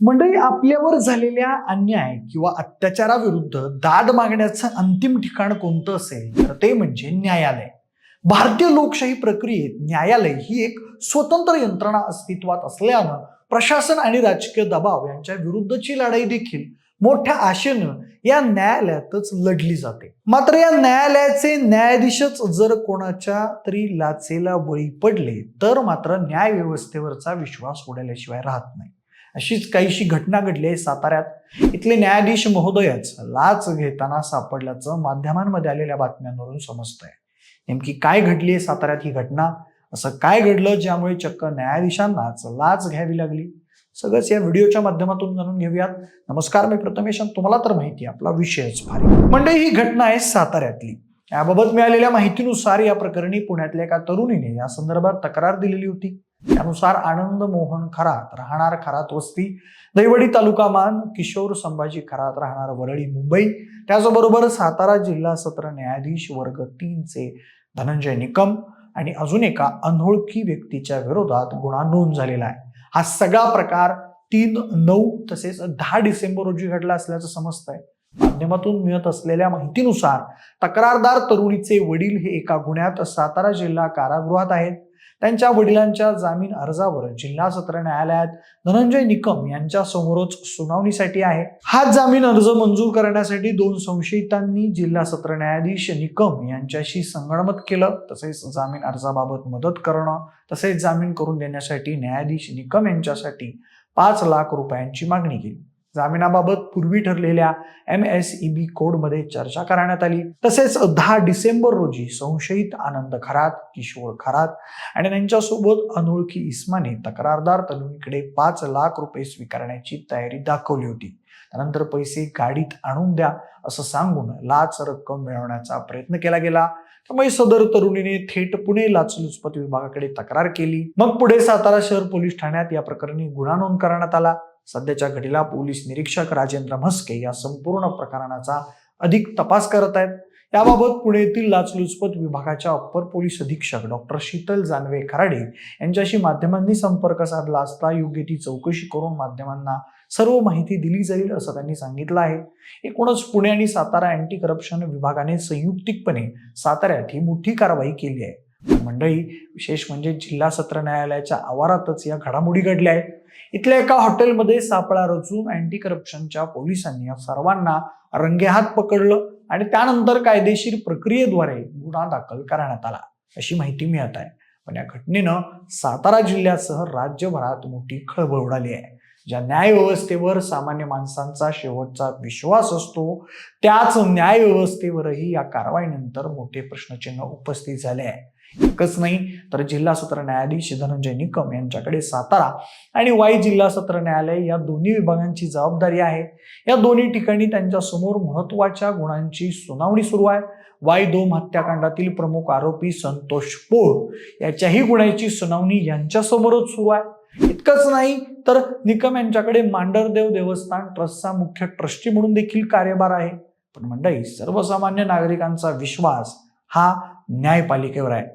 मंडळी आपल्यावर झालेल्या अन्याय किंवा अत्याचाराविरुद्ध दाद मागण्याचं अंतिम ठिकाण कोणतं असेल तर ते म्हणजे न्यायालय. भारतीय लोकशाही प्रक्रियेत न्यायालय ही एक स्वतंत्र यंत्रणा अस्तित्वात असल्यानं प्रशासन आणि राजकीय दबाव यांच्या विरुद्धची लढाई देखील मोठ्या आशेनं या न्यायालयातच लढली जाते. मात्र या न्यायालयाचे न्यायाधीशच जर कोणाच्या तरी लाचेला बळी पडले तर मात्र न्याय व्यवस्थेवरचा विश्वास उडाल्याशिवाय राहत नाही. अशीच काहीशी घटना घडली आहे साताऱ्यात. इथले न्यायाधीश महोदयच लाच घेताना सापडल्याचं माध्यमांमध्ये आलेल्या बातम्यांवरून समजतंय. नेमकी काय घडली आहे साताऱ्यात ही घटना? असं काय घडलं ज्यामुळे चक्क न्यायाधीशांनाच लाच घ्यावी लागली? सगळंच या व्हिडिओच्या माध्यमातून जाणून घेऊयात. नमस्कार मी प्रथमेश तुम्हाला तर माहिती आपला विषयच भारी. म्हणजे ही घटना आहे साताऱ्यातली. याबाबत मिळालेल्या माहितीनुसार या प्रकरणी पुण्यातल्या एका तरुणीने या संदर्भात तक्रार दिलेली होती. त्यानुसार आनंद मोहन खरात राहणार खरात वस्ती दैवडी तालुका मान किशोर संभाजी खरात राहणार वरळी मुंबई. त्याचबरोबर सातारा जिल्हा सत्र न्यायाधीश वर्ग तीनचे धनंजय निकम आणि अजून एका अनोळखी व्यक्तीच्या विरोधात गुन्हा नोंद झालेला आहे. हा सगळा प्रकार तीन नऊ तसेच दहा डिसेंबर रोजी घडला असल्याचं समजतंय. माध्यमातून मिळत असलेल्या माहितीनुसार तक्रारदार तरुणीचे वडील हे एका गुन्ह्यात सातारा जिल्हा कारागृहात आहेत. त्यांच्या वडिलांच्या जामीन अर्जावर जिल्हा सत्र न्यायालयात धनंजय निकम यांच्या समोरच सुनावणीसाठी आहे. हा जामीन अर्ज मंजूर करण्यासाठी दोन संशयितांनी जिल्हा सत्र न्यायाधीश निकम यांच्याशी संगणमत केलं. तसेच जामीन अर्जाबाबत मदत करणं तसेच जामीन करून देण्यासाठी न्यायाधीश निकम यांच्यासाठी पाच लाख रुपयांची मागणी केली. जामिनाबाबत पूर्वी ठरलेल्या एम एस ई बी कोडमध्ये चर्चा करण्यात आली. तसेच दहा डिसेंबर रोजी संशयित आनंद खरात किशोर खरात आणि त्यांच्यासोबत अनोळखी इस्माने तक्रारदार तरुणीकडे पाच लाख रुपये स्वीकारण्याची तयारी दाखवली होती. त्यानंतर पैसे गाडीत आणून द्या असं सांगून लाच रक्कम मिळवण्याचा प्रयत्न केला गेला. त्यामुळे सदर तरुणीने थेट पुणे लाचलुचपत विभागाकडे तक्रार केली. मग पुढे सातारा शहर पोलीस ठाण्यात या प्रकरणी गुन्हा नोंद करण्यात आला. सध्याच्या घडीला पोलीस निरीक्षक राजेंद्र म्हस्के या संपूर्ण प्रकरणाचा अधिक तपास करत आहेत. याबाबत पुणे येथील लाचलुचपत विभागाच्या अप्पर पोलीस अधीक्षक डॉक्टर शीतल जानवे खराडे यांच्याशी माध्यमांनी संपर्क साधला असता योग्य ती चौकशी करून माध्यमांना सर्व माहिती दिली जाईल असं त्यांनी सांगितलं आहे. एकूणच पुणे आणि सातारा अँटी करप्शन विभागाने संयुक्तिकपणे साताऱ्यात ही मोठी कारवाई केली आहे. मंडळी विशेष म्हणजे जिल्हा सत्र न्यायालयाच्या आवारातच या घडामोडी घडल्या आहेत. इथल्या एका हॉटेलमध्ये सापळा रचून अँटी करप्शनच्या पोलिसांनी या सर्वांना रंगेहात पकडलं आणि त्यानंतर कायदेशीर प्रक्रियेद्वारे गुन्हा दाखल करण्यात आला. अशी माहिती मिळत आहे. पण या घटनेनं सातारा जिल्ह्यासह राज्यभरात मोठी खळबळ उडाली आहे. ज्या न्यायव्यवस्थेवर सामान्य माणसांचा शेवटचा विश्वास असतो त्याच न्यायव्यवस्थेवरही या कारवाईनंतर मोठे प्रश्नचिन्ह उपस्थित झाले आहे. एकच नाही तर जिल्हा सत्र न्यायाधीश धनंजय निकम यांच्याकडे सातारा आणि वाई जिल्हा सत्र न्यायालय या दोन्ही विभागांची जबाबदारी आहे. या दोन्ही ठिकाणी त्यांच्यासमोर महत्त्वाच्या गुणांची सुनावणी सुरू आहे. वाई दोम हत्याकांडातील प्रमुख आरोपी संतोष पोळ याच्याही गुन्ह्याची सुनावणी यांच्यासमोरच सुरू आहे. इतकंच नाही तर निकम यांच्याकडे मांडरदेव देवस्थान ट्रस्टचा मुख्य ट्रस्टी म्हणून देखील कार्यभार आहे. पण मंडळी सर्वसामान्य नागरिकांचा विश्वास हा न्यायपालिकेवर आहे.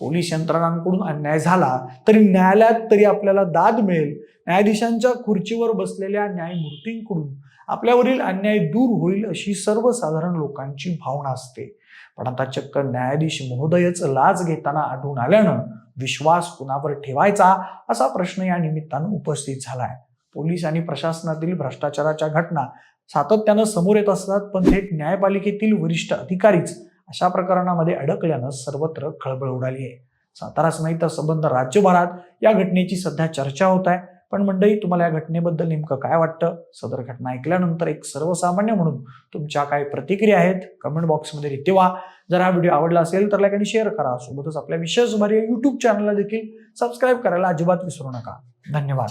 पोलीस यंत्रणांकडून अन्याय झाला तरी न्यायालयात तरी आपल्याला दाद मिळेल. न्यायाधीशांच्या खुर्चीवर बसलेल्या न्यायमूर्तींकडून आपल्यावरील अन्याय दूर होईल अशी सर्वसाधारण लोकांची भावना असते. पण आता चक्क न्यायाधीश महोदयच लाच घेताना आढळून आल्यानं विश्वास कुणावर ठेवायचा असा प्रश्न या निमित्तानं उपस्थित झालाय. पोलीस आणि प्रशासनातील भ्रष्टाचाराच्या घटना सातत्यानं समोर येत असतात पण थेट न्यायपालिकेतील वरिष्ठ अधिकारीच अशा प्रकरणामध्ये अडकल्यानं सर्वत्र खळबळ उडाली आहे साताराच नाही तर संबंध राज्यभरात या घटनेची सध्या चर्चा होत आहे. पण मंडळी तुम्हाला या घटनेबद्दल नेमकं काय वाटतं? सदर घटना ऐकल्यानंतर एक सर्वसामान्य म्हणून तुमच्या काय प्रतिक्रिया आहेत? कमेंट बॉक्समध्ये रितेवा जर हा व्हिडिओ आवडला असेल तर लाईक आणि शेअर करा. सोबतच आपल्या विशेष भारी युट्यूब चॅनलला देखील सबस्क्राईब करायला अजिबात विसरू नका. धन्यवाद.